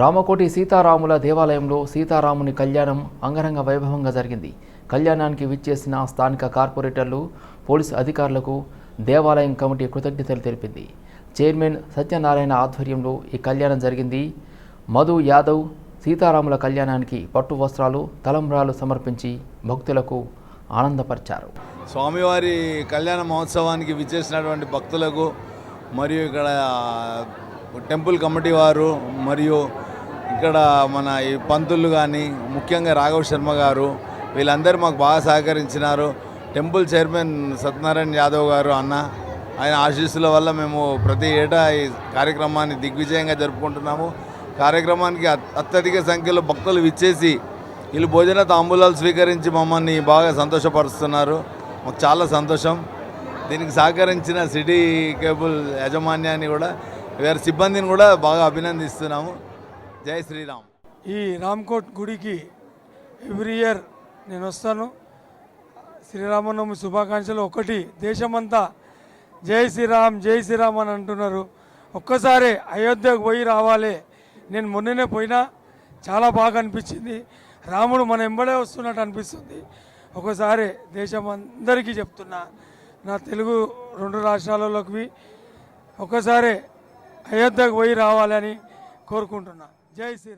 రామకోటి సీతారాముల దేవాలయంలో సీతారాముని కళ్యాణం అంగరంగ వైభవంగా జరిగింది. కళ్యాణానికి విచ్చేసిన స్థానిక కార్పొరేటర్లు పోలీసు అధికారులకు దేవాలయం కమిటీ కృతజ్ఞతలు తెలిపింది. చైర్మన్ సత్యనారాయణ ఆధ్వర్యంలో ఈ కళ్యాణం జరిగింది. మధు యాదవ్ సీతారాముల కళ్యాణానికి పట్టు వస్త్రాలు తలంబ్రాలు సమర్పించి భక్తులకు ఆనందపరిచారు. స్వామివారి కళ్యాణ మహోత్సవానికి విచ్చేసినటువంటి భక్తులకు మరియు ఇక్కడ టెంపుల్ కమిటీ వారు మరియు ఇక్కడ మన ఈ పంతులు కానీ ముఖ్యంగా రాఘవ శర్మ గారు వీళ్ళందరూ మాకు బాగా సహకరించినారు. టెంపుల్ చైర్మన్ సత్యనారాయణ యాదవ్ గారు అన్న ఆయన ఆశీస్సుల వల్ల మేము ప్రతి ఏటా ఈ కార్యక్రమాన్ని దిగ్విజయంగా జరుపుకుంటున్నాము. కార్యక్రమానికి అత్యధిక సంఖ్యలో భక్తులు విచ్చేసి వీళ్ళు భోజన తాంబూలాలు స్వీకరించి మమ్మల్ని బాగా సంతోషపరుస్తున్నారు. మాకు చాలా సంతోషం. దీనికి సహకరించిన సిటీ కేబుల్ యాజమాన్యాన్ని కూడా వేరే సిబ్బందిని కూడా బాగా అభినందిస్తున్నాము. జై శ్రీరామ్. ఈ రామ్కోట్ గుడికి ఎవ్రీ ఇయర్ నేను వస్తాను. శ్రీరామనవమి శుభాకాంక్షలు. ఒకటి దేశమంతా జై శ్రీరామ్ జై శ్రీరామ్ అని అంటున్నారు. ఒక్కసారి అయోధ్యకు పోయి రావాలి. నేను మొన్ననే పోయినా చాలా బాగా అనిపించింది. రాముడు మన ఎంబడే వస్తున్నట్టు అనిపిస్తుంది. ఒకసారి దేశం అందరికీ చెప్తున్నా నా తెలుగు రెండు రాష్ట్రాలలోకి ఒకసారి అయోధ్యకు పోయి రావాలని కోరుకుంటున్నాను జై శ్రీరామ్.